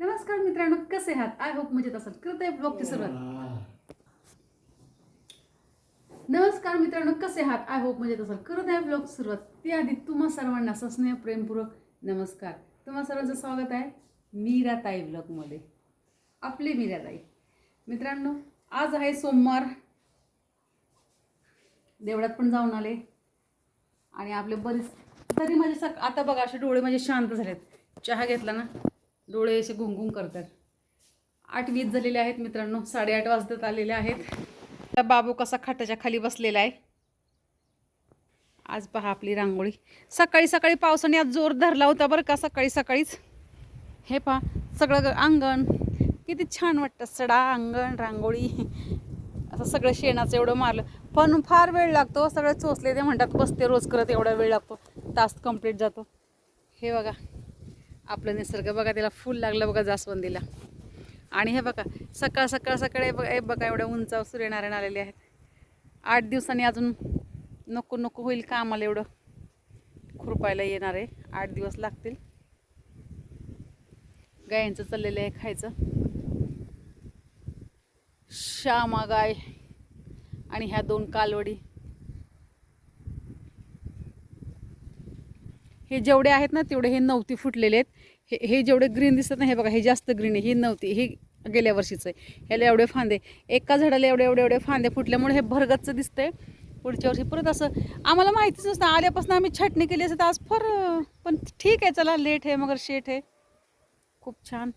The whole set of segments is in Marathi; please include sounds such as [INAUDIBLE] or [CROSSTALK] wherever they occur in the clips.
नमस्कार मित्रांनो कसे आहात? आय होप मजेत असाल. करते ब्लॉगची सुरुवात. नमस्कार मित्रांनो कसे आहात? आय होप मजेत असाल. करत आहे ब्लॉग सुरुवात. त्याआधी तुम्हा सर्वांना सस्नेह प्रेमपूर्वक नमस्कार. तुम्हा सर्वांचं स्वागत आहे मीराताई ब्लॉगमध्ये आपली मीराताई. मित्रांनो आज आहे सोमवार. देवळात पण जाऊन आले. आणि आपले बरेच तरी माझे सक आता बघा असे डोळे माझे शांत झालेत. चहा घेतला ना? डोळे असे घुंगुंग करतात. आठ वीस झालेले आहेत मित्रांनो साडेआठ वाजतात आलेले आहेत. बाबू कसा खाटाच्या खाली बसलेला आहे? आज पहा आपली रांगोळी. सकाळी सकाळी पावसाने आज जोर धरला होता बरं का सकाळी सकाळीच? हे पहा सगळं ग- अंगण. किती छान वाटतं सडा अंगण रांगोळी. असं सगळं शेणाचं एवढं मारलं. पण फार वेळ लागतो सगळं चोचले ते म्हणतात बसते रोज करत एवढा वेळ लागतो. तास कंप्लीट जातो. हे बघा. आपलं निसर्ग बघा त्याला फुल लागलं बघा जास्वंदीला. आणि हे बघा सकाळ सकाळ सकाळी बघा हे बघा एवढ्या उंचावर सूर्यनारायण आलेले आहेत. आठ दिवसांनी अजून नको नको होईल का आम्हाला एवढं. खुरपायला येणार आहे. आठ दिवस लागतील. गायांचं चाललेलं आहे खायचं. श्यामा गाय आणि ह्या दोन कालवडी. हे जेवढे आहेत ना तेवढे हे नवती फुटलेले आहेत. हे हे जेवढे ग्रीन दिसतात ना हे बघा हे जास्त ग्रीन आहे. ही नव्हती हे गेल्या वर्षीचं आहे. ह्याला एवढे फांदे. एका झाडाला एवढे एवढे एवढे फांदे फुटल्यामुळे हे भरगतचं दिसतंय. पुढच्या वर्षी परत असं आम्हाला माहितीच नसतं. आल्यापासून आम्ही छटणी केली असं तर आज फार पण ठीक आहे चला लेट आहे मगर शेट आहे. खूप छान.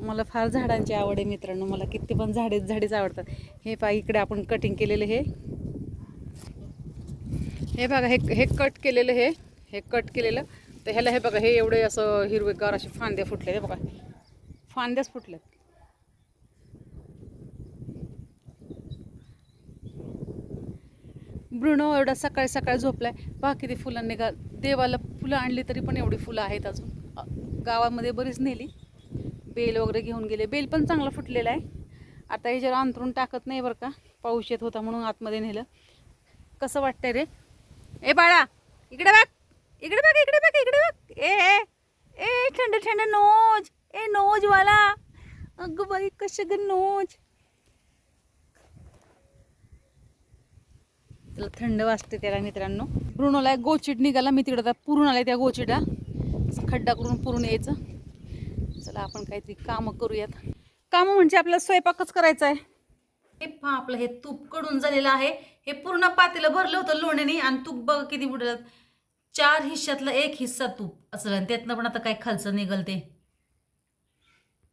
मला फार झाडांची आवड आहे मित्रांनो. मला किती पण झाडेच झाडेच आवडतात. हे पा इकडे आपण कटिंग केलेलं हे. हे बघा हे हे कट केलेलं हे. हे कट केलेलं. तर ह्याला हे बघा हे एवढे असं हिरवेगार असे फांद्या फुटले हे बघा. फांद्याच फुटल्यात ब्रुणो एवढा सकाळी सकाळी झोपलाय. पहा किती फुलांनी गा देवाला फुलं आणली तरी पण एवढी फुलं आहेत अजून. गावामध्ये बरीच नेली. बेल वगैरे घेऊन गेले. बेल पण चांगला फुटलेला आहे. आता हे जरा अंतरून टाकत नाही बरं का. पाऊस येत होता म्हणून आतमध्ये नेलं. कसं वाटतंय रे? ए बाळा इकडे बघ. इकडे बघ इकडे बघ इकडे बघ. ए ए ठंड थंड थंड नोज. ए नोजवाला. अगं बाई कसं ग नोज? त्याला थंड वाजते त्याला मित्रांनो. पुरुणाला एक गोचिड निघाला मी तिकडं पुरून आलाय त्या गोचिटा. असं खड्डा करून पुरून यायचं. चला आपण काहीतरी कामं करूयात. कामं म्हणजे आपल्याला स्वयंपाकच करायचा आहे. हे पहा आपलं हे तूपकडून झालेलं आहे. हे पूर्ण पातेलं भरलं होतं लोण्याने आणि तूप बघ किती बुडलं. चार हिश्श्यातला एक हिस्सा तूप. असं आणि त्यातनं पण आता काय खालचं निघलते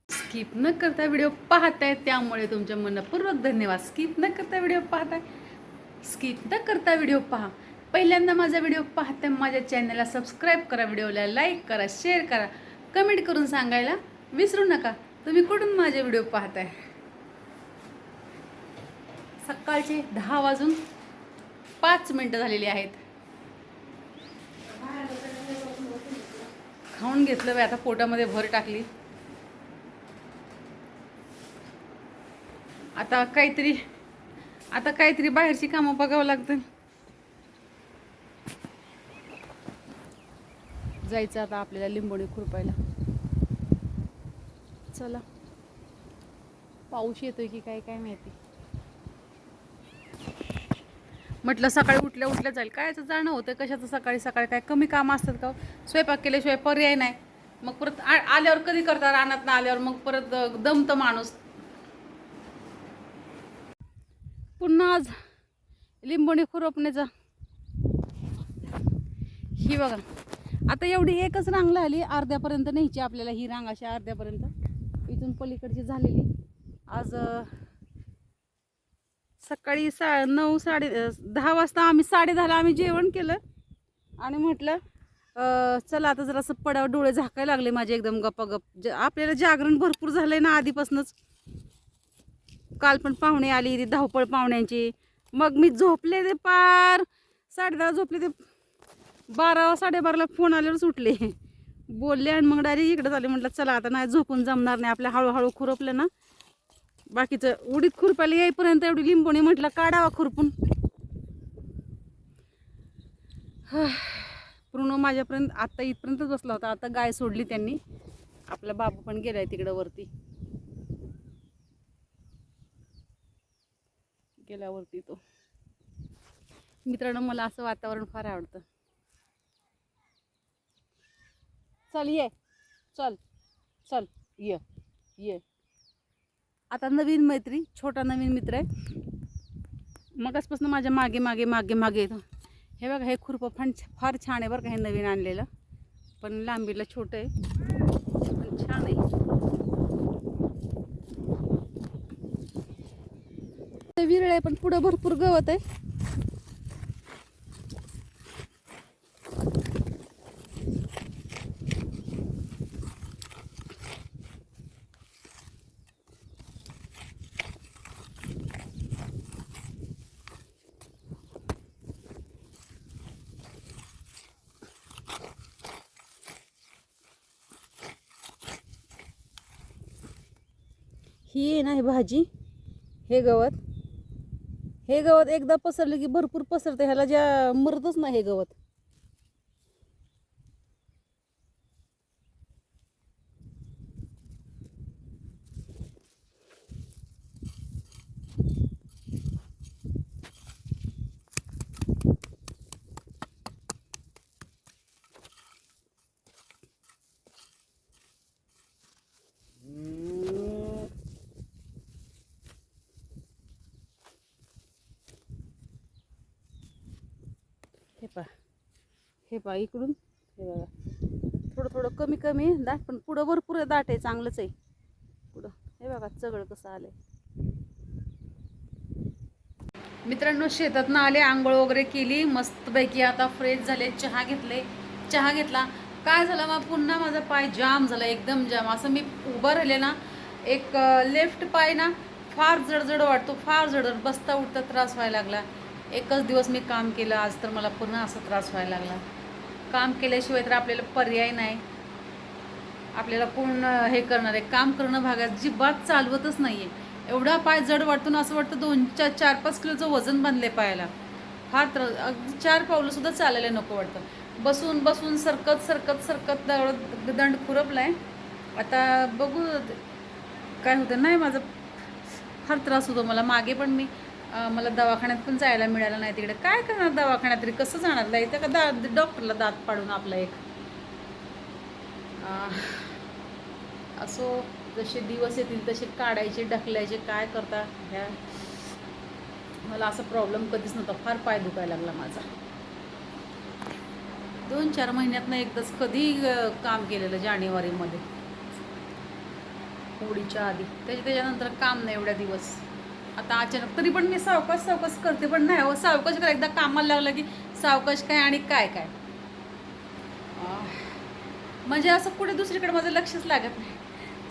स्किप न करता व्हिडिओ पाहताय. त्यामुळे तुमच्या मनपूर्वक धन्यवाद. स्किप न करता व्हिडिओ पाहताय. स्किप न करता व्हिडिओ पहा. पहिल्यांदा माझा व्हिडिओ पाहताय माझ्या चॅनलला सबस्क्राईब करा. व्हिडिओला लाईक करा शेअर करा. कमेंट करून सांगायला विसरू नका. तुम्ही कुठून माझे व्हिडिओ पाहताय? सकाळचे दहा वाजून पाच मिनटं झालेली आहेत. खाऊन घेतलं बाई आता पोटामध्ये भर टाकली. आता काहीतरी आता काहीतरी बाहेरची कामं बघावं लागतं जायचं आता आपल्याला लिंबोणी खुरपायला. चला. पाऊस येतोय की काय काय माहिती? म्हटलं सकाळी उठल्या उठल्या जाईल. कायचं जाणं होतं? कशाचं सकाळी सकाळी? काय कमी कामं असतात का हो? स्वयंपाक केल्याशिवाय पर्याय नाही. मग परत आ- आल्यावर कधी करता रानात ना आल्यावर मग परत दमतं माणूस. पुन्हा आज लिंबोणी खुरपण्याचा ही बघा. आता एवढी एकच रांग लागली अर्ध्यापर्यंत न्यायची आपल्याला ही रांग अशी अर्ध्यापर्यंत. इथून पलीकडची झालेली. आज सकाळी सा नऊ साडे दहा वाजता आम्ही साडे दहाला आम्ही जेवण केलं. आणि म्हटलं चला आता जरासं पडाव डोळे झाकायला लागले माझे एकदम गप्पागप ज आपल्याला जागरण भरपूर झालं आहे ना आधीपासूनच. काल पण पाहुणे आली ती धावपळ पाहुण्यांची. मग मी झोपले ते पार साडे दहा झोपले ते बारा साडेबाराला फोन आल्यावर उठले. बोलले आणि मग डायरेक्ट इकडे झाले म्हटलं चला आता नाही झोपून जमणार नाही. आपल्या हळूहळू खुरपलं ना. बाकीचं उडीत खुरपायला येईपर्यंत एवढी लिंबोणी म्हटलं काढावा खुरपून. पूर्ण माझ्यापर्यंत आत्ता इथपर्यंतच बसला होता. आता गाय सोडली त्यांनी. आपला बाबू पण गेलाय तिकडं वरती. गेल्यावरती तो. मित्रांनो मला असं वातावरण फार आवडतं. चल ये. चल. चल. ये. ये. आता नवीन मैत्री छोटा नवीन मित्र आहे. मगासपासून माझ्या मागे मागे मागे मागे येतो. हे बघा हे खुरपं फार फार छान आहे बरं का हे नवीन आणलेलं. पण लांबीला छोटं आहे पण छान आहे. विरळ आहे पण पुढं भरपूर गवत आहे. ही आहे ना ही भाजी. हे गवत. हे गवत एकदा पसरलं की भरपूर पसरतं. ह्याला ज्या मरतच नाही हे गवत हे पा हे बा इकडून. हे बघा. थोडं थोडं कमी कमी दाट पण पुढं भरपूर दाट आहे चांगलंच आहे. पुढं. हे बघा चगळ कसं आलं मित्रांनो शेतातनं आले आंघोळ वगैरे केली. मस्तपैकी आता फ्रेश झाले. चहा घेतले. चहा घेतला. काय झालं मग पुन्हा माझा पाय जाम झाला एकदम जाम. असं मी उभं राहिले ना एक लेफ्ट पाय ना फार जडजड वाटतो फार जडजड. बसता उठता त्रास व्हायला लागला. एकच दिवस मी काम केलं आज तर मला पुन्हा असा त्रास व्हायला लागला. काम केल्याशिवाय तर आपल्याला पर्याय नाही. आपल्याला कोण हे करणार आहे? काम करणं भागात जिबात चालवतच नाही आहे एवढा पाय जड वाटतो ना असं वाटतं दोन चार चार पाच किलोचं वजन बांधले पायाला. फार त्रास अगदी चार पावलंसुद्धा चालायला नको वाटतं. बसून बसून सरकत सरकत सरकत दगड दंड आहे आता बघू काय होतं नाही माझं फार त्रास होतो. मला मागे पण मी मला दवाखान्यात पण जायला मिळालं नाही तिकडे. काय करणार दवाखान्यात तरी? कसं जाणार? नाही तर का दा डॉक्टरला दात पाडून आपला एक. असो जसे दिवस येतील तसे काढायचे ढकलायचे काय करता? ह्या मला असा प्रॉब्लेम कधीच नव्हता. फार पाय दुखायला लागला माझा. दोन चार महिन्यातनं एकदाच कधी काम केलेलं जानेवारीमध्ये. होळीच्या आधी. त्याच्या त्याच्यानंतर काम नाही एवढ्या दिवस. आता अचानक तरी पण मी सावकाश सावकाश करते पण नाही हो सावकाश करा एकदा कामाला लागलं की सावकाश काय आणि काय काय. म्हणजे असं कुठे दुसरीकडे माझं लक्षच लागत नाही.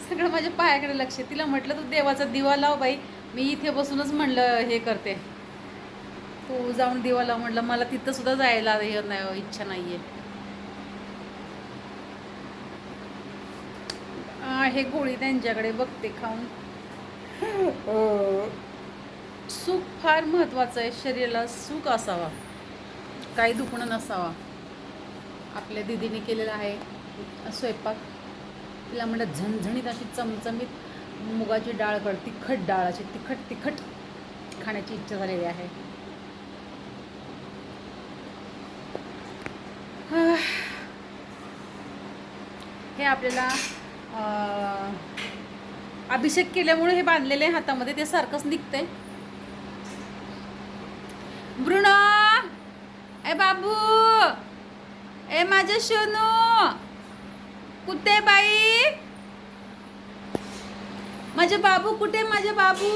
सगळं माझ्या पायाकडे लक्ष आहे. तिला म्हटलं तू देवाचा दिवा लाव बाई मी इथे बसूनच म्हणलं हे करते. तू जाऊन दिवा लाव म्हटलं मला तिथं सुद्धा जायला हे नाही इच्छा नाही आहे गोळी त्यांच्याकडे बघते खाऊन. सुख फार महत्त्वाचं आहे. शरीराला सुख असावा. काही दुखणं नसावा. आपल्या दिदीने केलेला आहे स्वयंपाक. तिला म्हणलं झणझणीत अशी चमचमीत मुगाची डाळ कर तिखट डाळ अशी तिखट तिखट खाण्याची इच्छा झालेली आहे. [SIGHS] हे आपल्याला अभिषेक केल्यामुळे हे बांधलेले आहे हातामध्ये. ते सारखंच निघतंय. ब्रुनो! ए बाबू! ए माझे सोनू कुठे बाई? माझे बाबू कुठे माझे बाबू?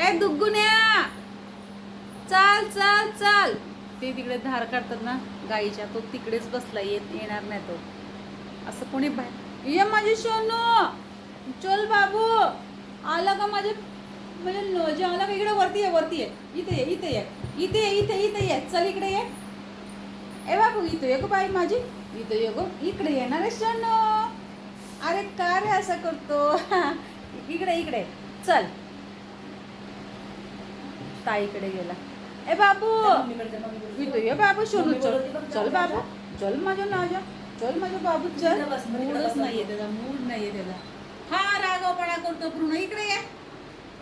ए दुग्गुन्या चाल चाल चाल! ते तिकडे धार काढतात ना गाईच्या तो तिकडेच बसला येत येणार नाही तो. असं कोणी बाहेर? ये माझे सोनू चल बाबू! आला का माझे म्हणजे न- इकडे वरती ये वरती ये इथे ये इथे ये इथे इथे इथे ये चल इकडे ये. ए बापू इथे ये गो बाई माझी. इथे ये गो. इकडे येणार आहे क्षण अरे का रे असं करतो? [LAUGHS] इकडे इकडे. चल. ताईकडे गेला. ए बाबू इथे ये बाबू शोनू चल. चल बाबू चल माझ्या नाजा. चल माझ्या बाबू चल. बस, मूडच नाहीये त्याचा मूड नाहीये त्याचा. हा रागावपणा करतो पूर्ण इकडे ये.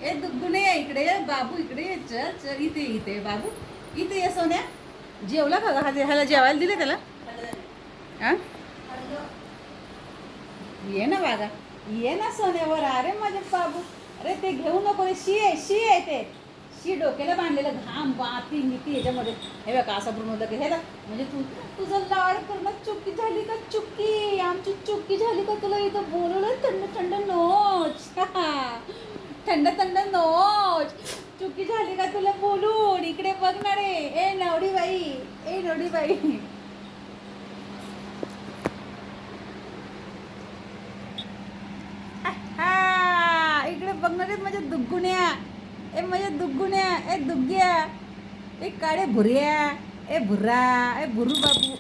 ए दुग्गुने इकडे बाबू इकडे चल चल इथे इथे बाबू. इथे ये सोन्या. जेवला का हा ह्याला जेवायला दिले त्याला? ये ना बागा. ये ना सोन्यावर. अरे माझे बाबू. अरे ते घेऊ नको रे. शी आहे शी आहे ते. शी डोक्याला बांधलेलं घाम वाती मिती याच्यामध्ये. हे बघा असं बनवलं होतं की हे ना म्हणजे तू तुझं लाड करणं चुकी झाली का? चुकी. आमची चुकी झाली का तुला? इथं बोलवलं थंड थंड नोच. थंड थंड नोच. चुकी झाली का तुला बोलून? इकडे बघणार रे. ए नवडी बाई. ए नवडी बाई. हा इकडे रे माझ्या दुग्गुण्या. ए माझ्या दुग्गुण्या. ए दुग्ग्या. ए काळे भुर्या. ए भुर्रा. ए भुरू बाबू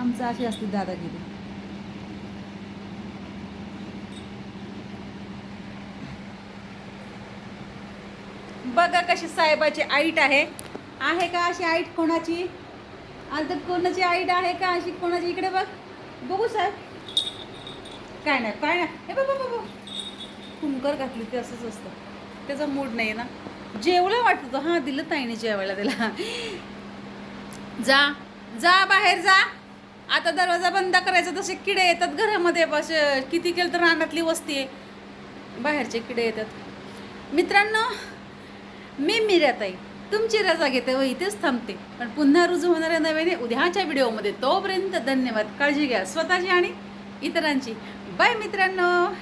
आमचं अशी असते दादागिरी. बघा कशी साहेबाची आईट आहे. आहे का अशी आईट कोणाची? आता कोणाची आईट आहे का अशी कोणाची? इकडे बघ. बघू साहेब. काय नाही काय नाही. हे बाबा बाबा कुंकर घातली ते असंच असतं. त्याचा मूड नाही ना. जेवलं वाटतं तो. हां दिलं ताईने जेवायला त्याला. जा जा बाहेर जा. आता दरवाजा बंद करायचा तसे किडे येतात घरामध्ये. बस किती केलं तर रानातली वस्ती आहे. बाहेरचे किडे येतात. मित्रांनो मी मिराताई तुमची रजा घेते व इथेच थांबते. पण पुन्हा रुजू होणाऱ्या नव्याने उद्याच्या व्हिडिओमध्ये तोपर्यंत धन्यवाद. काळजी घ्या. स्वतःची आणि इतरांची. बाय मित्रांनो.